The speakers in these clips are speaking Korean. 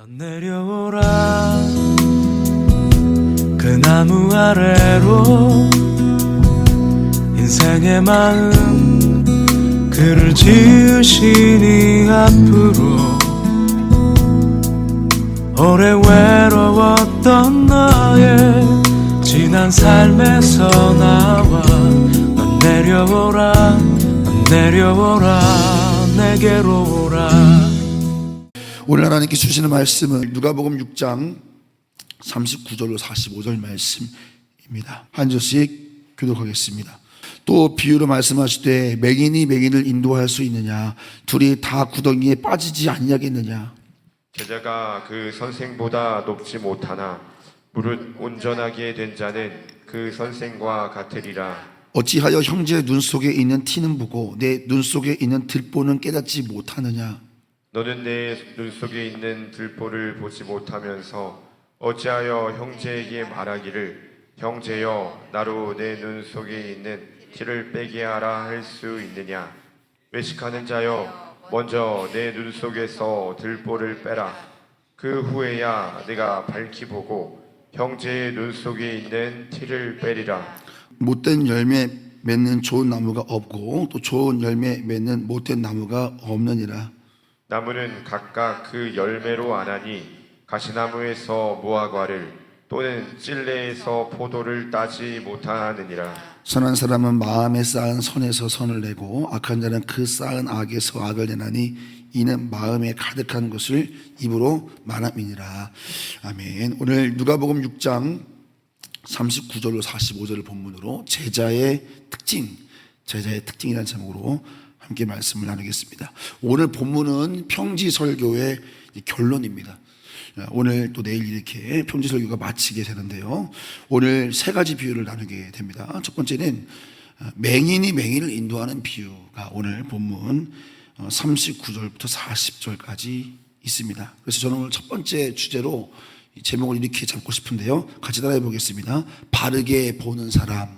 넌 내려오라. 그 나무 아래로 인생의 마음 그를 지으시니 앞으로 오래 외로웠던 너의 지난 삶에서 나와 넌 내려오라 넌 내려오라 내게로 오라 오늘 하나님께 주시는 말씀은 누가복음 6장 39절로 45절 말씀입니다. 한 절씩 교독하겠습니다. 또 비유로 말씀하시되 맹인이 맹인을 인도할 수 있느냐 둘이 다 구덩이에 빠지지 아니하겠느냐 제자가 그 선생보다 높지 못하나 무릇 온전하게 된 자는 그 선생과 같으리라. 어찌하여 형제의 눈 속에 있는 티는 보고 내 눈 속에 있는 들보는 깨닫지 못하느냐 너는 내 눈 속에 있는 들보를 보지 못하면서 어찌하여 형제에게 말하기를? 형제여 나로 내 눈 속에 있는 티를 빼게 하라 할 수 있느냐? 외식하는 자여 먼저 내 눈 속에서 들보를 빼라. 그 후에야 내가 밝히 보고 형제의 눈 속에 있는 티를 빼리라. 못된 열매 맺는 좋은 나무가 없고 또 좋은 열매 맺는 못된 나무가 없느니라 나무는 각각 그 열매로 아나니 가시나무에서 무화과를 또는 찔레에서 포도를 따지 못하느니라 선한 사람은 마음에 쌓은 선에서 선을 내고 악한 자는 그 쌓은 악에서 악을 내나니 이는 마음에 가득한 것을 입으로 말함이니라. 아멘. 오늘 누가복음 6장 39절로 45절을 본문으로 제자의 특징, 제자의 특징이라는 제목으로 함께 말씀을 나누겠습니다. 오늘 본문은 평지설교의 결론입니다. 오늘 또 내일 이렇게 평지설교가 마치게 되는데요. 오늘 세 가지 비유를 나누게 됩니다. 첫 번째는 맹인이 맹인을 인도하는 비유가 오늘 본문 39절부터 40절까지 있습니다. 그래서 저는 오늘 첫 번째 주제로 이 제목을 이렇게 잡고 싶은데요. 같이 따라해 보겠습니다. 바르게 보는 사람.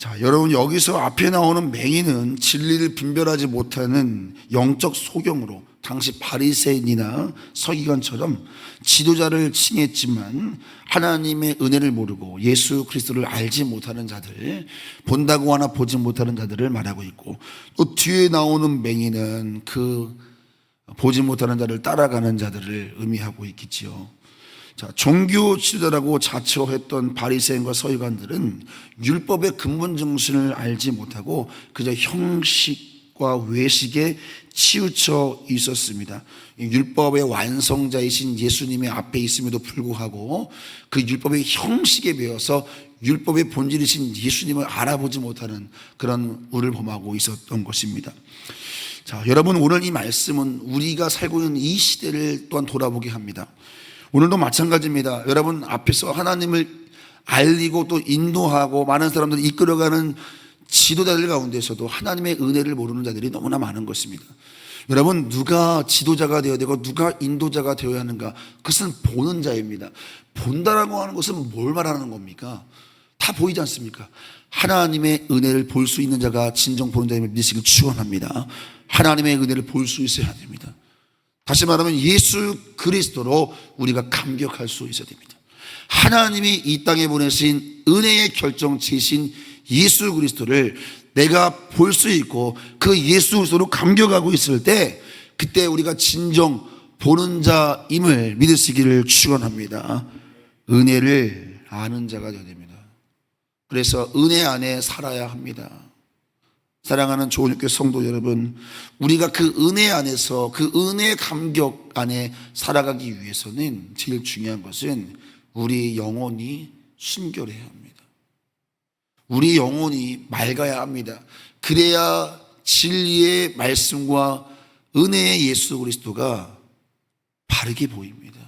자, 여러분 여기서 앞에 나오는 맹인은 진리를 분별하지 못하는 영적 소경으로 당시 바리새인이나 서기관처럼 지도자를 칭했지만 하나님의 은혜를 모르고 예수 그리스도를 알지 못하는 자들, 본다고 하나 보지 못하는 자들을 말하고 있고 또 뒤에 나오는 맹인은 그 보지 못하는 자를 따라가는 자들을 의미하고 있겠지요. 자, 종교 지도자라고 자처했던 바리새인과 서기관들은 율법의 근본 정신을 알지 못하고 그저 형식과 외식에 치우쳐 있었습니다. 이 율법의 완성자이신 예수님의 앞에 있음에도 불구하고 그 율법의 형식에 배워서 율법의 본질이신 예수님을 알아보지 못하는 그런 우를 범하고 있었던 것입니다. 자, 여러분 오늘 이 말씀은 우리가 살고 있는 이 시대를 또한 돌아보게 합니다. 오늘도 마찬가지입니다. 여러분 앞에서 하나님을 알리고 또 인도하고 많은 사람들을 이끌어가는 지도자들 가운데서도 하나님의 은혜를 모르는 자들이 너무나 많은 것입니다. 여러분 누가 지도자가 되어야 되고 누가 인도자가 되어야 하는가? 그것은 보는 자입니다. 본다라고 하는 것은 뭘 말하는 겁니까? 다 보이지 않습니까? 하나님의 은혜를 볼 수 있는 자가 진정 보는 자임을 믿으시길 축원합니다. 하나님의 은혜를 볼 수 있어야 됩니다. 다시 말하면 예수 그리스도로 우리가 감격할 수 있어야 됩니다. 하나님이 이 땅에 보내신 은혜의 결정체이신 예수 그리스도를 내가 볼 수 있고 그 예수 그리스도로 감격하고 있을 때 그때 우리가 진정 보는 자임을 믿으시기를 축원합니다. 은혜를 아는 자가 되어야 됩니다. 그래서 은혜 안에 살아야 합니다. 사랑하는 조은교회 성도 여러분, 우리가 그 은혜 안에서 그 은혜 감격 안에 살아가기 위해서는 제일 중요한 것은 우리 영혼이 순결해야 합니다. 우리 영혼이 맑아야 합니다. 그래야 진리의 말씀과 은혜의 예수 그리스도가 바르게 보입니다.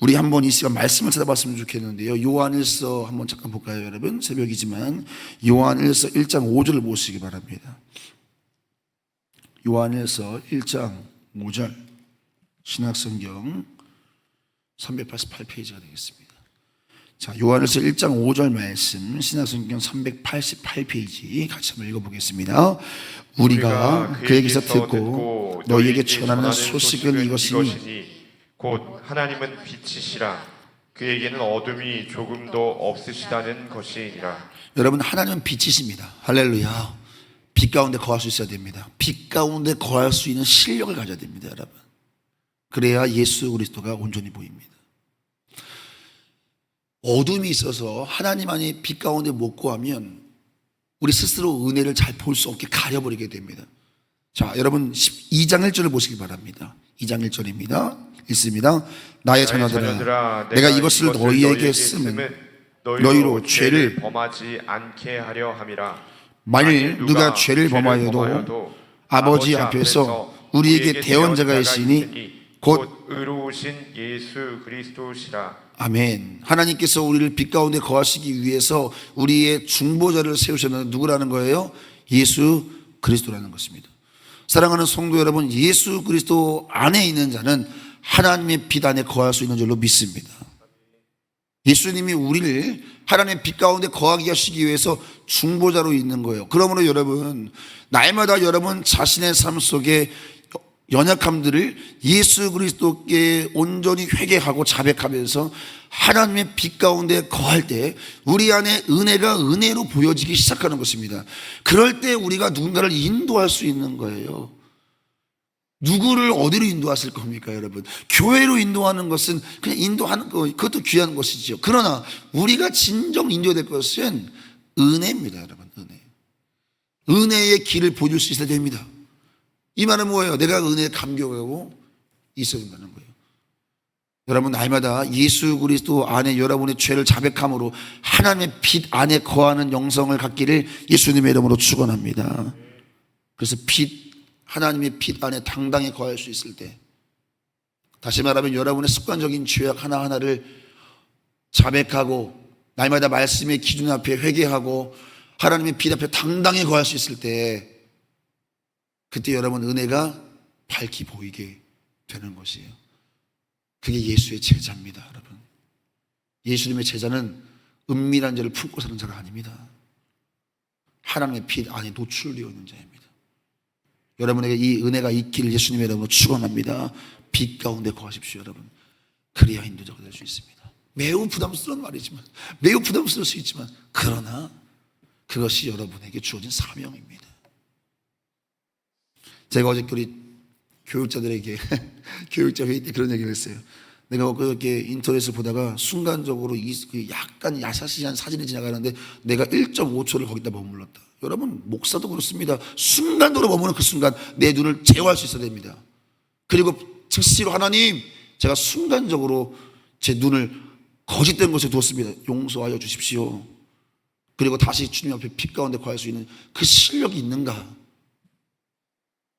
우리 한번 이 시간 말씀을 찾아봤으면 좋겠는데요. 요한일서 한번 잠깐 볼까요, 여러분? 새벽이지만 요한일서 1장 5절을 보시기 바랍니다. 요한일서 1장 5절 신학성경 388페이지가 되겠습니다. 자, 요한일서 1장 5절 말씀 신약성경 388페이지 같이 한번 읽어보겠습니다. 우리가 그에게서 듣고 너희에게 전하는 소식은 이것이니 곧 하나님은 빛이시라 그에게는 어둠이 조금도 없으시다는 것이니라 여러분 하나님은 빛이십니다. 할렐루야. 빛 가운데 거할 수 있어야 됩니다. 빛 가운데 거할 수 있는 실력을 가져야 됩니다, 여러분. 그래야 예수 그리스도가 온전히 보입니다. 어둠이 있어서 하나님 안에 빛 가운데 못 거하면 우리 스스로 은혜를 잘 볼 수 없게 가려버리게 됩니다. 자, 여러분 2장 1절을 보시기 바랍니다. 2장 1절입니다. 읽습니다. 나의 자녀들아, 내가 이것을 너희에게 쓰면 너희로 죄를 범하지 않게 하려 함이라 만일 누가 죄를 범하여도 아버지 앞에서 우리에게 대언자가 있으니 곧 의로우신 예수 그리스도시라 아멘. 하나님께서 우리를 빛 가운데 거하시기 위해서 우리의 중보자를 세우셨는데 누구라는 거예요? 예수 그리스도라는 것입니다. 사랑하는 성도 여러분, 예수 그리스도 안에 있는 자는 하나님의 빛 안에 거할 수 있는 줄로 믿습니다. 예수님이 우리를 하나님의 빛 가운데 거하게 하시기 위해서 중보자로 있는 거예요. 그러므로 여러분, 날마다 여러분 자신의 삶 속에 연약함들을 예수 그리스도께 온전히 회개하고 자백하면서 하나님의 빛 가운데 거할 때 우리 안에 은혜가 은혜로 보여지기 시작하는 것입니다. 그럴 때 우리가 누군가를 인도할 수 있는 거예요. 누구를 어디로 인도하실 겁니까, 여러분? 교회로 인도하는 것은 그냥 인도하는 거, 그것도 귀한 것이죠. 그러나 우리가 진정 인도될 것은 은혜입니다, 여러분, 은혜. 은혜의 길을 보여줄 수 있어야 됩니다. 이 말은 뭐예요? 내가 은혜에 감격하고 있어야 된다는 거예요. 여러분, 날마다 예수 그리스도 안에 여러분의 죄를 자백함으로 하나님의 빛 안에 거하는 영성을 갖기를 예수님의 이름으로 축원합니다. 그래서 빛, 하나님의 빛 안에 당당히 거할 수 있을 때, 다시 말하면 여러분의 습관적인 죄악 하나하나를 자백하고, 날마다 말씀의 기준 앞에 회개하고, 하나님의 빛 앞에 당당히 거할 수 있을 때, 그때 여러분 은혜가 밝히 보이게 되는 것이에요. 그게 예수의 제자입니다, 여러분. 예수님의 제자는 은밀한 죄를 품고 사는 자가 아닙니다. 하나님의 빛 안에 노출되어 있는 자입니다. 여러분에게 이 은혜가 있기를 예수님의 이름으로 축원합니다. 빛 가운데 거하십시오, 여러분. 그래야 인도자가 될 수 있습니다. 매우 부담스러운 말이지만, 매우 부담스러울 수 있지만, 그러나 그것이 여러분에게 주어진 사명입니다. 제가 어저께 우리 교육자들에게 교육자 회의 때 그런 얘기를 했어요. 내가 그렇게 인터넷을 보다가 순간적으로 이, 그 약간 야사시한 사진이 지나가는데 내가 1.5초를 거기다 머물렀다. 여러분 목사도 그렇습니다. 순간적으로 머무는 그 순간 내 눈을 제어할 수 있어야 됩니다. 그리고 즉시로 하나님 제가 순간적으로 제 눈을 거짓된 곳에 두었습니다. 용서하여 주십시오. 그리고 다시 주님 앞에 빛 가운데 거할 수 있는 그 실력이 있는가?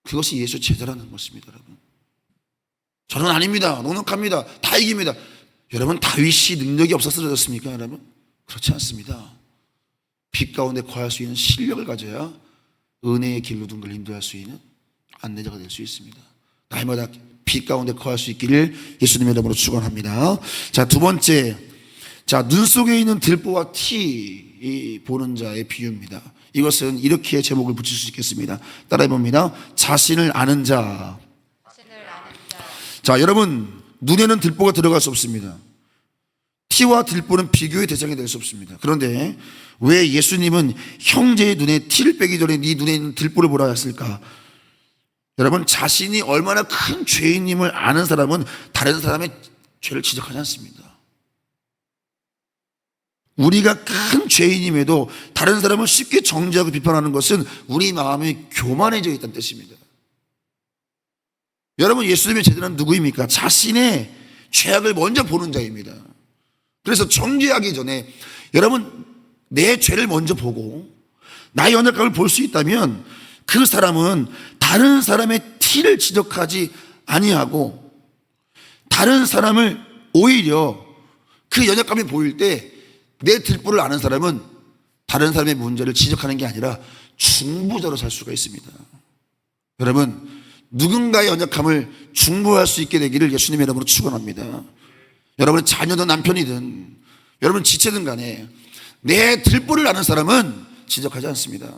그것이 예수 제자라는 것입니다, 여러분. 저는 아닙니다. 넉넉합니다. 다 이깁니다. 여러분, 다윗이 능력이 없어서 그렇습니까, 여러분? 그렇지 않습니다. 빛 가운데 거할 수 있는 실력을 가져야 은혜의 길로 둔 걸 인도할 수 있는 안내자가 될 수 있습니다. 날마다 빛 가운데 거할 수 있기를 예수님의 이름으로 축원합니다. 자, 두 번째. 자, 눈 속에 있는 들보와 티이 보는 자의 비유입니다. 이것은 이렇게 제목을 붙일 수 있겠습니다. 따라해 봅니다. 자신을 아는 자. 자, 여러분, 눈에는 들보가 들어갈 수 없습니다. 티와 들보는 비교의 대상이 될 수 없습니다. 그런데 왜 예수님은 형제의 눈에 티를 빼기 전에 네 눈에 있는 들보를 보라 했을까? 여러분, 자신이 얼마나 큰 죄인임을 아는 사람은 다른 사람의 죄를 지적하지 않습니다. 우리가 큰 죄인임에도 다른 사람을 쉽게 정죄하고 비판하는 것은 우리 마음이 교만해져 있다는 뜻입니다. 여러분 예수님의 제자는 누구입니까? 자신의 죄악을 먼저 보는 자입니다. 그래서 정죄하기 전에 여러분 내 죄를 먼저 보고 나의 연약함을 볼 수 있다면 그 사람은 다른 사람의 티를 지적하지 아니하고 다른 사람을 오히려 그 연약감이 보일 때 내 들보를 아는 사람은 다른 사람의 문제를 지적하는 게 아니라 중보자로 살 수가 있습니다. 여러분 누군가의 연약함을 중보할 수 있게 되기를 예수님의 이름으로 축원합니다. 여러분의 자녀든 남편이든 여러분 지체든 간에 내 들보를 아는 사람은 지적하지 않습니다.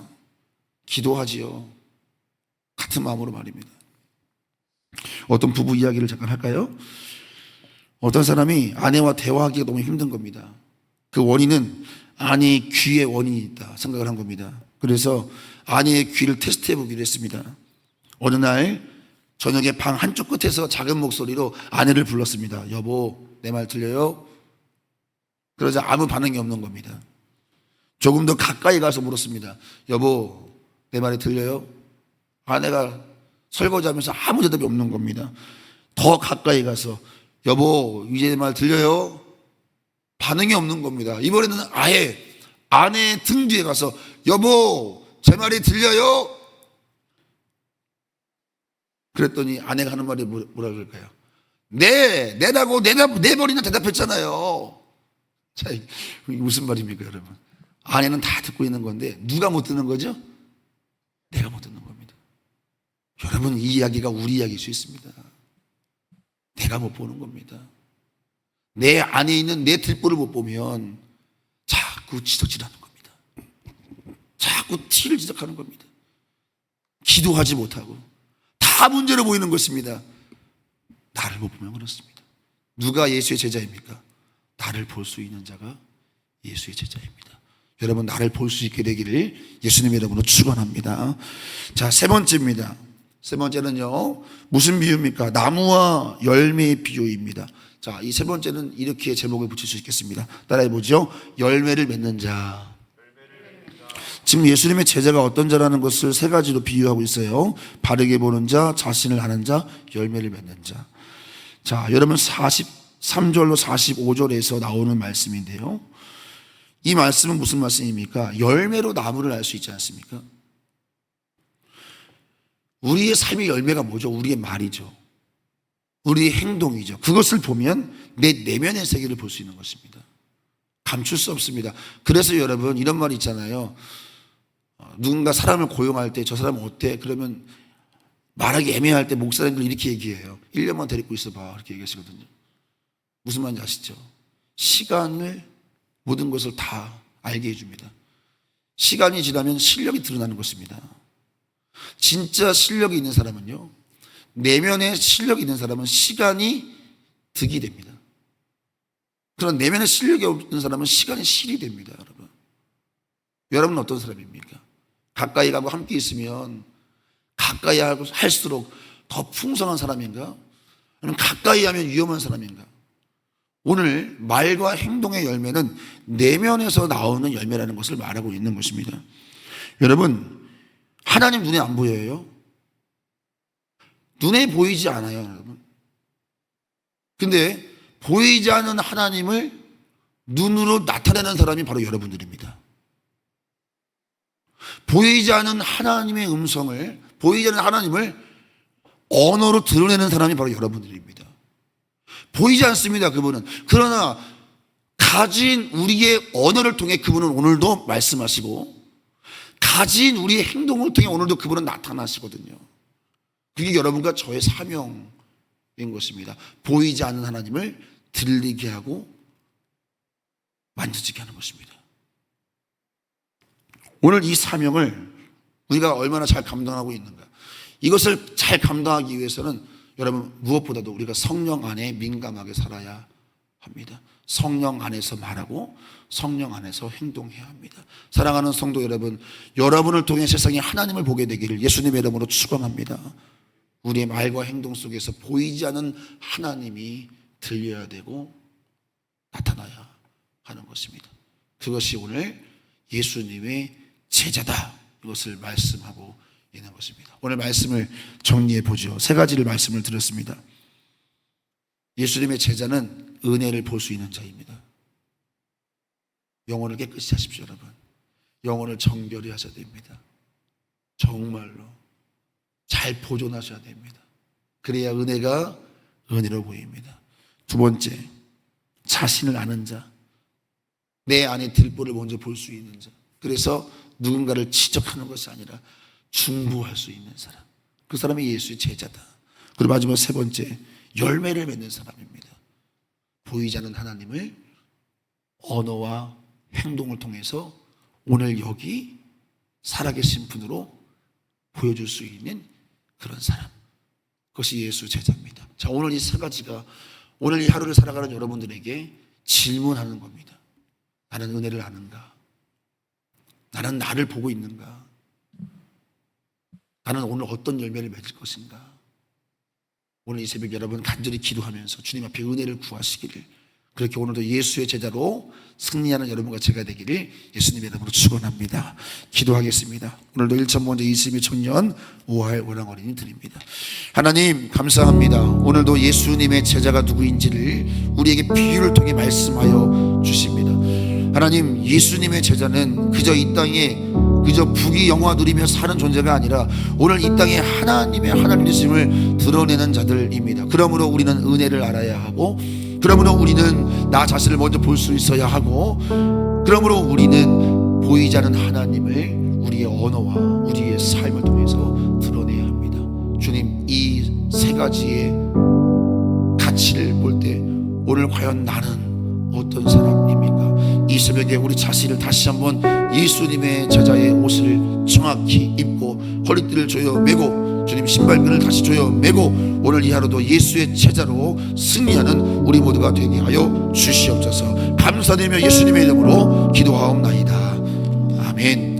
기도하지요. 같은 마음으로 말입니다. 어떤 부부 이야기를 잠깐 할까요? 어떤 사람이 아내와 대화하기가 너무 힘든 겁니다. 그 원인은 아내의 귀에 원인이 있다 생각을 한 겁니다. 그래서 아내의 귀를 테스트해 보기로 했습니다. 어느 날 저녁에 방 한쪽 끝에서 작은 목소리로 아내를 불렀습니다. 여보, 내 말 들려요? 그러자 아무 반응이 없는 겁니다. 조금 더 가까이 가서 물었습니다. 여보, 내 말이 들려요? 아내가 설거지하면서 아무 대답이 없는 겁니다. 더 가까이 가서 여보, 이제 내 말 들려요? 반응이 없는 겁니다. 이번에는 아예 아내의 등 뒤에 가서 여보, 제 말이 들려요? 그랬더니 아내가 하는 말이 뭐- 뭐라 그럴까요? 네, 네라고 네, 번- 네 번이나 대답했잖아요. 자, 무슨 말입니까, 여러분? 아내는 다 듣고 있는 건데 누가 못 듣는 거죠? 내가 못 듣는 겁니다. 여러분, 이 이야기가 우리 이야기일 수 있습니다. 내가 못 보는 겁니다. 내 안에 있는 내 들보를 못 보면 자꾸 지적질하는 겁니다. 자꾸 티를 지적하는 겁니다. 기도하지 못하고 다 문제로 보이는 것입니다. 나를 못 보면 그렇습니다. 누가 예수의 제자입니까? 나를 볼 수 있는 자가 예수의 제자입니다. 여러분 나를 볼 수 있게 되기를 예수님 이름으로 축원합니다. 자, 세 번째입니다. 세 번째는요. 무슨 비유입니까? 나무와 열매의 비유입니다. 자, 이 세 번째는 이렇게 제목을 붙일 수 있겠습니다. 따라해 보죠. 열매를 맺는 자. 지금 예수님의 제자가 어떤 자라는 것을 세 가지로 비유하고 있어요. 바르게 보는 자, 자신을 아는 자, 열매를 맺는 자. 자, 여러분 43절로 45절에서 나오는 말씀인데요. 이 말씀은 무슨 말씀입니까? 열매로 나무를 알 수 있지 않습니까? 우리의 삶의 열매가 뭐죠? 우리의 말이죠. 우리의 행동이죠. 그것을 보면 내 내면의 세계를 볼 수 있는 것입니다. 감출 수 없습니다. 그래서 여러분 이런 말이 있잖아요. 어, 누군가 사람을 고용할 때 저 사람 어때? 그러면 말하기 애매할 때 목사님들 이렇게 얘기해요. 1년만 데리고 있어봐. 이렇게 얘기하시거든요. 무슨 말인지 아시죠? 시간을 모든 것을 다 알게 해줍니다. 시간이 지나면 실력이 드러나는 것입니다. 진짜 실력이 있는 사람은요, 내면에 실력이 있는 사람은 시간이 득이 됩니다. 그런 내면에 실력이 없는 사람은 시간이 실이 됩니다, 여러분. 여러분은 어떤 사람입니까? 가까이 가고 함께 있으면 가까이 할수록 더 풍성한 사람인가? 아니면 가까이 하면 위험한 사람인가? 오늘 말과 행동의 열매는 내면에서 나오는 열매라는 것을 말하고 있는 것입니다. 여러분, 하나님 눈에 안 보여요? 눈에 보이지 않아요, 여러분. 근데 보이지 않는 하나님을 눈으로 나타내는 사람이 바로 여러분들입니다. 보이지 않는 하나님의 음성을, 보이지 않는 하나님을 언어로 드러내는 사람이 바로 여러분들입니다. 보이지 않습니다, 그분은. 그러나 가진 우리의 언어를 통해 그분은 오늘도 말씀하시고 가진 우리의 행동을 통해 오늘도 그분은 나타나시거든요. 그게 여러분과 저의 사명인 것입니다. 보이지 않는 하나님을 들리게 하고 만져지게 하는 것입니다. 오늘 이 사명을 우리가 얼마나 잘 감당하고 있는가. 이것을 잘 감당하기 위해서는 여러분 무엇보다도 우리가 성령 안에 민감하게 살아야 합니다. 성령 안에서 말하고 성령 안에서 행동해야 합니다. 사랑하는 성도 여러분, 여러분을 통해 세상에 하나님을 보게 되기를 예수님의 이름으로 축원합니다. 우리의 말과 행동 속에서 보이지 않는 하나님이 들려야 되고 나타나야 하는 것입니다. 그것이 오늘 예수님의 제자다. 이것을 말씀하고 있는 것입니다. 오늘 말씀을 정리해 보죠. 세 가지를 말씀을 드렸습니다. 예수님의 제자는 은혜를 볼 수 있는 자입니다. 영혼을 깨끗이 하십시오, 여러분. 영혼을 정결히 하셔야 됩니다. 정말로 잘 보존하셔야 됩니다. 그래야 은혜가 은혜로 보입니다. 두 번째, 자신을 아는 자. 내 안에 들보를 먼저 볼 수 있는 자. 그래서 누군가를 지적하는 것이 아니라 중보할 수 있는 사람. 그 사람이 예수의 제자다. 그리고 마지막 세 번째, 열매를 맺는 사람입니다. 보이지 않는 하나님을 언어와 행동을 통해서 오늘 여기 살아계신 분으로 보여줄 수 있는 그런 사람. 그것이 예수 제자입니다. 자, 오늘 이 세 가지가 오늘 이 하루를 살아가는 여러분들에게 질문하는 겁니다. 나는 은혜를 아는가? 나는 나를 보고 있는가? 나는 오늘 어떤 열매를 맺을 것인가? 오늘 이 새벽 여러분 간절히 기도하면서 주님 앞에 은혜를 구하시기를 그렇게 오늘도 예수의 제자로 승리하는 여러분과 제가 되기를 예수님의 이름으로 축원합니다. 기도하겠습니다. 오늘도 1천 먼저 22 청년 5할 원앙 어린이 드립니다. 하나님 감사합니다. 오늘도 예수님의 제자가 누구인지를 우리에게 비유를 통해 말씀하여 주십니다. 하나님 예수님의 제자는 그저 이 땅에 그저 부귀 영화 누리며 사는 존재가 아니라 오늘 이 땅에 하나님의 하나님이심을 드러내는 자들입니다. 그러므로 우리는 은혜를 알아야 하고 그러므로 우리는 나 자신을 먼저 볼 수 있어야 하고 그러므로 우리는 보이지 않는 하나님을 우리의 언어와 우리의 삶을 통해서 드러내야 합니다. 주님 이 세 가지의 가치를 볼 때 오늘 과연 나는 어떤 사람입니까? 이 새벽에 우리 자신을 다시 한번 예수님의 제자의 옷을 정확히 입고 허리띠를 조여 매고 주님 신발끈을 다시 조여 매고 오늘 이 하루도 예수의 제자로 승리하는 우리 모두가 되게 하여 주시옵소서. 감사드리며 예수님의 이름으로 기도하옵나이다. 아멘